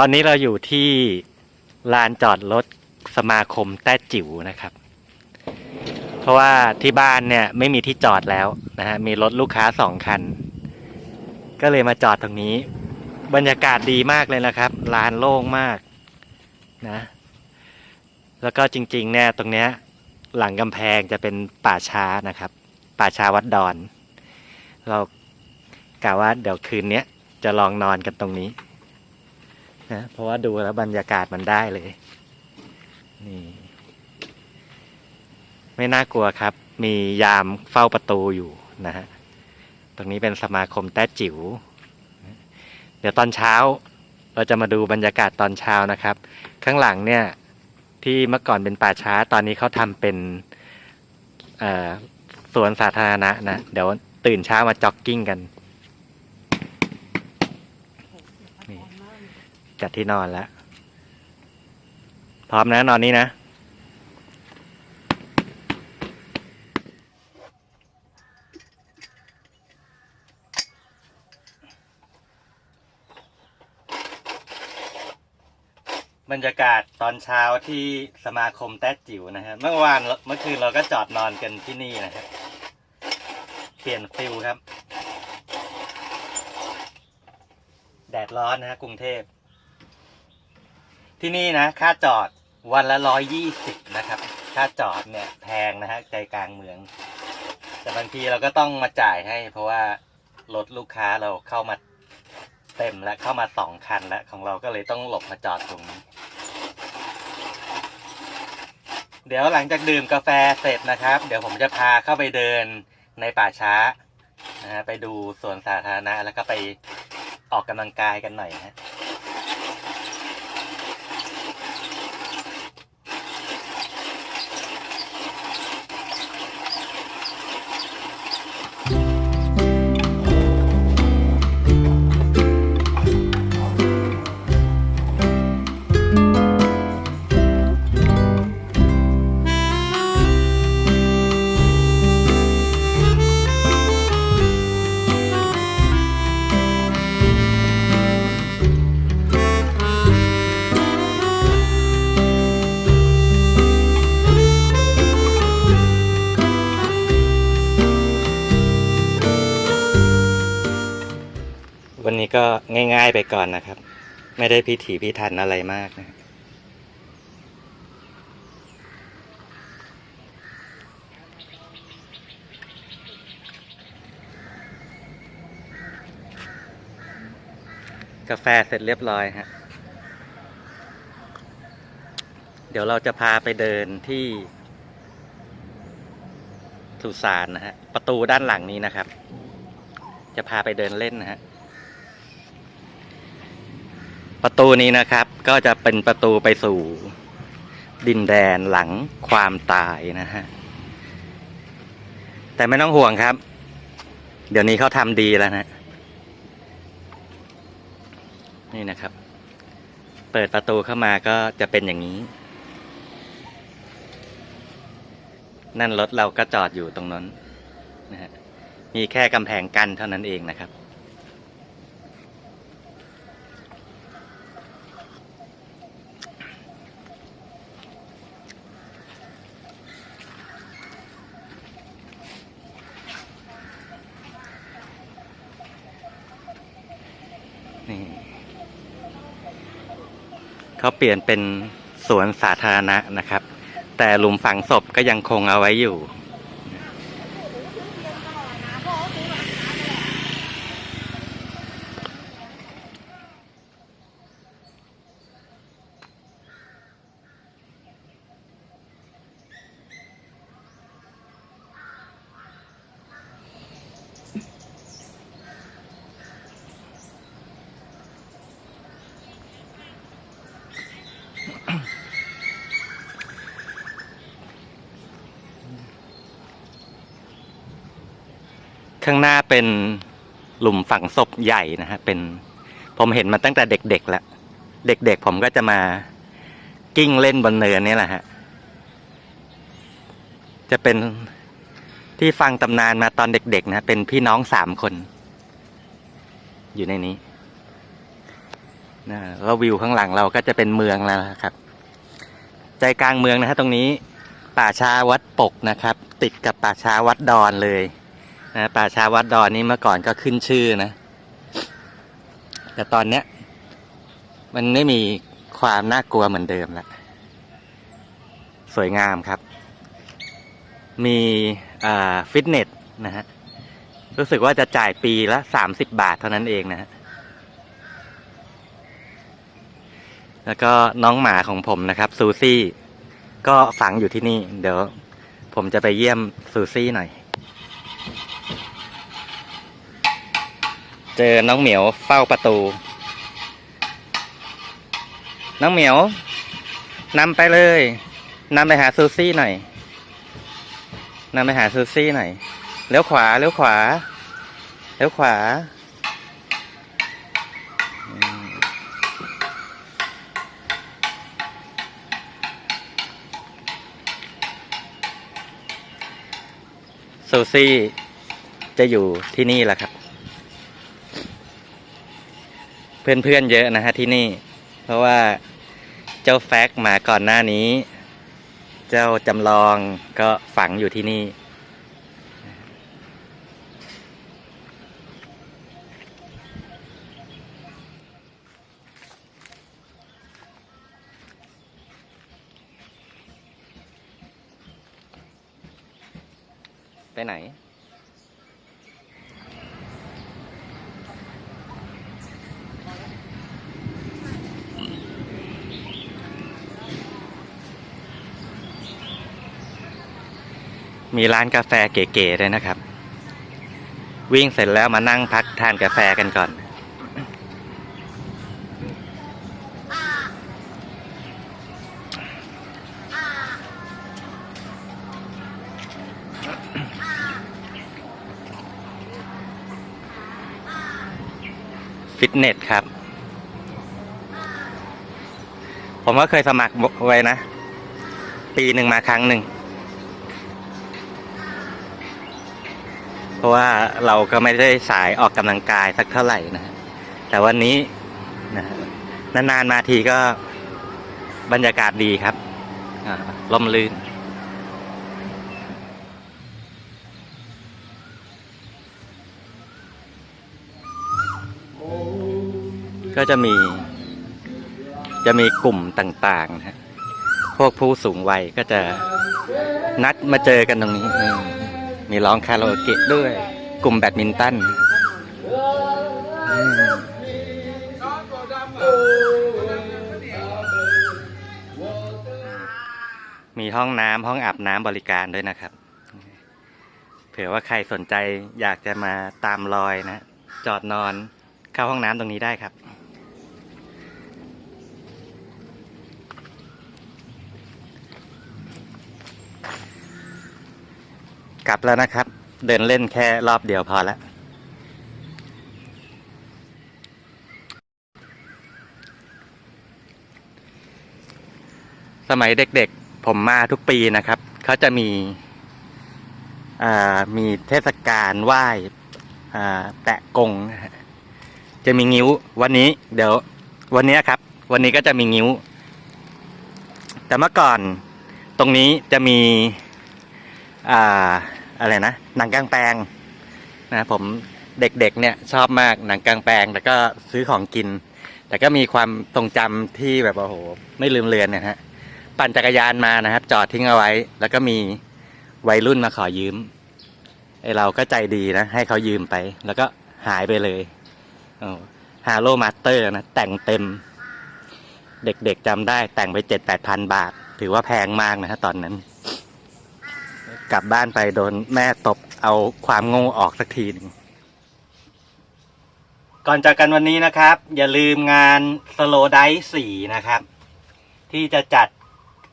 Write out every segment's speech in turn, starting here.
ตอนนี้เราอยู่ที่ลานจอดรถสมาคมแต้จิ๋วนะครับ เพราะว่าที่บ้านเนี่ยไม่มีที่จอดแล้วนะฮะมีรถลูกค้าสองคัน ก็เลยมาจอดตรงนี้ บรรยากาศดีมากเลยนะครับลานโล่งมากนะ แล้วก็จริงๆเนี่ยตรงเนี้ยหลังกำแพงจะเป็นป่าช้านะครับ ป่าช้าวัดดอน เรากะว่าเดี๋ยวคืนนี้จะลองนอนกันตรงนี้ นะเพราะว่าดูแล้วบรรยากาศมันได้เลย นี่ ไม่น่ากลัวครับ มียามเฝ้าประตูอยู่นะฮะตรงนี้เป็นสมาคมแต้จิ๋วเดี๋ยวตอนเช้า เราจะมาดูบรรยากาศตอนเช้านะครับ ข้างหลังเนี่ย ที่เมื่อก่อนเป็นป่าช้าตอนนี้เขาทำเป็นสวนสาธารณะนะ เดี๋ยวตื่นเช้ามาจ็อกกิ้งกัน จัดที่นอนแล้ว พร้อมนะนอนนี้นะ บรรยากาศตอนเช้าที่สมาคมแต้จิ๋วนะฮะเมื่อวานเมื่อคืนเราก็จอดนอนกันที่นี่นะครับ เปลี่ยนฟิลครับ แดดร้อนนะฮะกรุงเทพ ที่นี่นะ ค่าจอดวันละร้อยยี่สิบนะครับ ค่าจอดเนี่ยแพงนะฮะใจกลางเมือง แต่บางทีเราก็ต้องมาจ่ายให้ เพราะว่ารถลูกค้าเราเข้ามาเต็มแล้วเข้ามาสองคันแล้วของเราก็เลยต้องหลบมาจอดตรงนี้ เดี๋ยวหลังจากดื่มกาแฟเสร็จนะครับ เดี๋ยวผมจะพาเข้าไปเดินในป่าช้านะฮะไปดูสวนสาธารณะแล้วก็ไปออกกำลังกายกันหน่อยฮะ วันนี้ก็ง่ายๆไปก่อนนะครับ ไม่ได้พิถีพิถันอะไรมากนะกาแฟเสร็จเรียบร้อยฮะ เดี๋ยวเราจะพาไปเดินที่สุสานนะฮะ ประตูด้านหลังนี้นะครับ จะพาไปเดินเล่นนะฮะ ประตูนี้นะครับก็จะเป็นประตูไปสู่ดินแดนหลังความตายนะฮะ แต่ไม่ต้องห่วงครับ เดี๋ยวนี้เขาทำดีแล้วนะ นี่นะครับ เปิดประตูเข้ามาก็จะเป็นอย่างนี้ นั่นรถเราก็จอดอยู่ตรงนั้นนะฮะมีแค่กำแพงกั้นเท่านั้นเองนะครับ เขาเปลี่ยนเป็นสวนสาธารณะนะครับ แต่หลุมฝังศพก็ยังคงเอาไว้อยู่ ข้างหน้าเป็นหลุมฝังศพใหญ่นะฮะเป็นผมเห็นมาตั้งแต่เด็กๆแล้วเด็กๆผมก็จะมากิ้งเล่นบนเนินนี่แหละฮะจะเป็นที่ฟังตำนานมาตอนเด็ก ๆ นะเป็นพี่น้องสามคน อยู่ในนี้นะแล้ววิวข้างหลังเราก็จะเป็นเมืองแล้วครับ ใจกลางเมืองนะฮะตรงนี้ป่าช้าวัดปกนะครับ ติดกับป่าช้าวัดดอนเลย นะป่าช้าวัดดอนนี่เมื่อก่อนก็ขึ้นชื่อนะ แต่ตอนเนี้ย มันไม่มีความน่ากลัวเหมือนเดิมแล้วสวยงามครับ มีฟิตเนสนะฮะ รู้สึกว่าจะจ่ายปีละสามสิบบาทเท่านั้นเองนะฮะ แล้วก็น้องหมาของผมนะครับ ซูซี่ ก็ฝังอยู่ที่นี่ เดี๋ยวผมจะไปเยี่ยมซูซี่หน่อย เจอน้องเหมียวเฝ้าประตู น้องเหมียวนำไปเลยนำไปหาซูซี่หน่อยนำไปหาซูซี่หน่อยเลี้ยวขวาเลี้ยวขวาเลี้ยวขวา ซูซี่จะอยู่ที่นี่แหละครับ เพื่อนๆเยอะนะฮะที่นี่ เพราะว่าเจ้าแฟกมาก่อนหน้านี้ เจ้าจำลองก็ฝังอยู่ที่นี่ไปไหน มีร้านกาแฟเก๋ๆด้วยนะครับ วิ่งเสร็จแล้วมานั่งพักทานกาแฟกันก่อน ฟิตเนสครับ ผมก็เคยสมัครไว้นะ ปีหนึ่งมาครั้งหนึ่ง เพ ราะว่าเราก็ไม่ได้สายออกกำลังกายสักเท่าไหร่นะ แต่วันนี้นะนานๆมาทีก็บรรยากาศดีครับลมลื่น ก็จะมี จะมีกลุ่มต่างๆนะฮะพวกผู้สูงวัยก็จะนัดมาเจอกันตรงนี้ มีร้องคาราโอเกะด้วย กลุ่มแบดมินตันมีห้องน้ำห้องอาบน้ำบริการด้วยนะครับ เผื่อว่าใครสนใจอยากจะมาตามรอยนะ จอดนอนเข้าห้องน้ำตรงนี้ได้ครับ กลับแล้วนะครับ เดินเล่นแค่รอบเดียวพอแล้วสมัยเด็กๆ ผมมาทุกปีนะครับ เขาจะมีมีเทศกาลไหว้แตะกง จะมีงิ้ว วันนี้ เดี๋ยว วันนี้ครับ วันนี้ก็จะมีงิ้ว แต่เมื่อก่อนตรงนี้จะมี อ่า อะไรนะหนังกลางแปลงนะผมเด็กๆเนี่ยชอบมากหนังกลางแปลงแล้วก็ซื้อของกิน แต่ก็มีความทรงจำที่แบบโอ้โหไม่ลืมเลือนนะฮะปั่นจักรยานมานะครับ จอดทิ้งเอาไว้ แล้วก็มีวัยรุ่นมาขอยืมไอเราก็ใจดีนะ ให้เขายืมไป แล้วก็หายไปเลยฮาโลมาสเตอร์นะ แต่งเต็ม เด็กๆจำได้แต่งไปเจ็ดแปดพันบาท ถือว่าแพงมากนะฮะตอนนั้น กลับบ้านไปโดนแม่ตบเอาความโง่ออกสักทีหนึ่งก่อนจากกันวันนี้นะครับ อย่าลืมงานสโลไดสี่นะครับ ที่จะจัด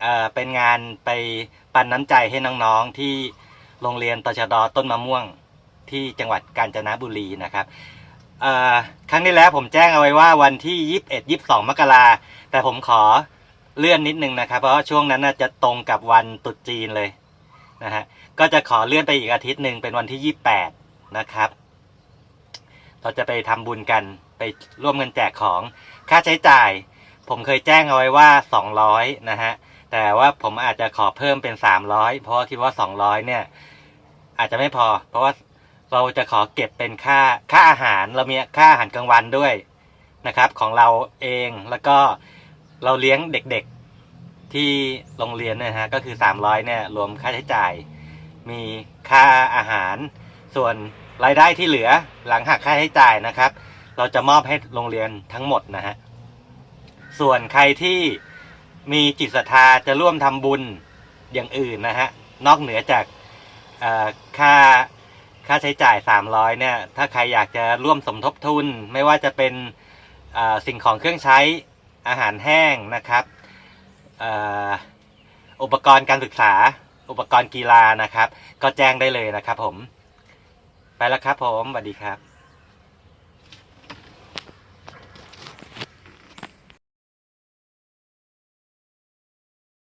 เอ่อเป็นงานไปปันน้ำใจให้น้องๆที่โรงเรียนตชดต้นมะม่วงที่จังหวัดกาญจนบุรีนะครับครั้งที่แล้วผมแจ้งเอาไว้ว่าวันที่ 21 22 มกราแต่ผมขอเลื่อนนิดนึงนะครับ เพราะว่าช่วงนั้นจะตรงกับวันตรุษจีนเลย นะฮะก็จะขอเลื่อนไปอีกอาทิตย์หนึ่งเป็นวันที่ 28 นะครับ เราจะไปทำบุญกันไปร่วมกันแจกของค่าใช้จ่าย ผมเคยแจ้งเอาไว้ว่า 200 นะฮะแต่ว่าผมอาจจะขอเพิ่มเป็น 300 เพราะว่าคิดว่า 200 เนี่ย อาจจะไม่พอ เพราะว่าเราจะขอเก็บเป็นค่าค่าอาหารเรามีค่าอาหารกลางวันด้วยนะครับ ของเราเองแล้วก็เราเลี้ยงเด็ก ที่โรงเรียนเนยนะฮะก็คือ 300เนี่ยรวมค่าใช้จ่าย มีค่าอาหาร ส่วนรายได้ที่เหลือหลังหักค่าใช้จ่ายนะครับ เราจะมอบให้โรงเรียนทั้งหมดนะฮะส่วนใครที่มีจิตศรัทธาจะร่วมทำบุญอย่างอื่นนะฮะนอกเหนือจากค่าค่าใช้จ่าย 300เนี่ยถ้าใครอยากจะร่วมสมทบทุน ไม่ว่าจะเป็นสิ่งของเครื่องใช้อาหารแห้งนะครับ อุปกรณ์การศึกษา อุปกรณ์กีฬานะครับ ก็แจ้งได้เลยนะครับผม ไปแล้วครับผมสวัสดีครับ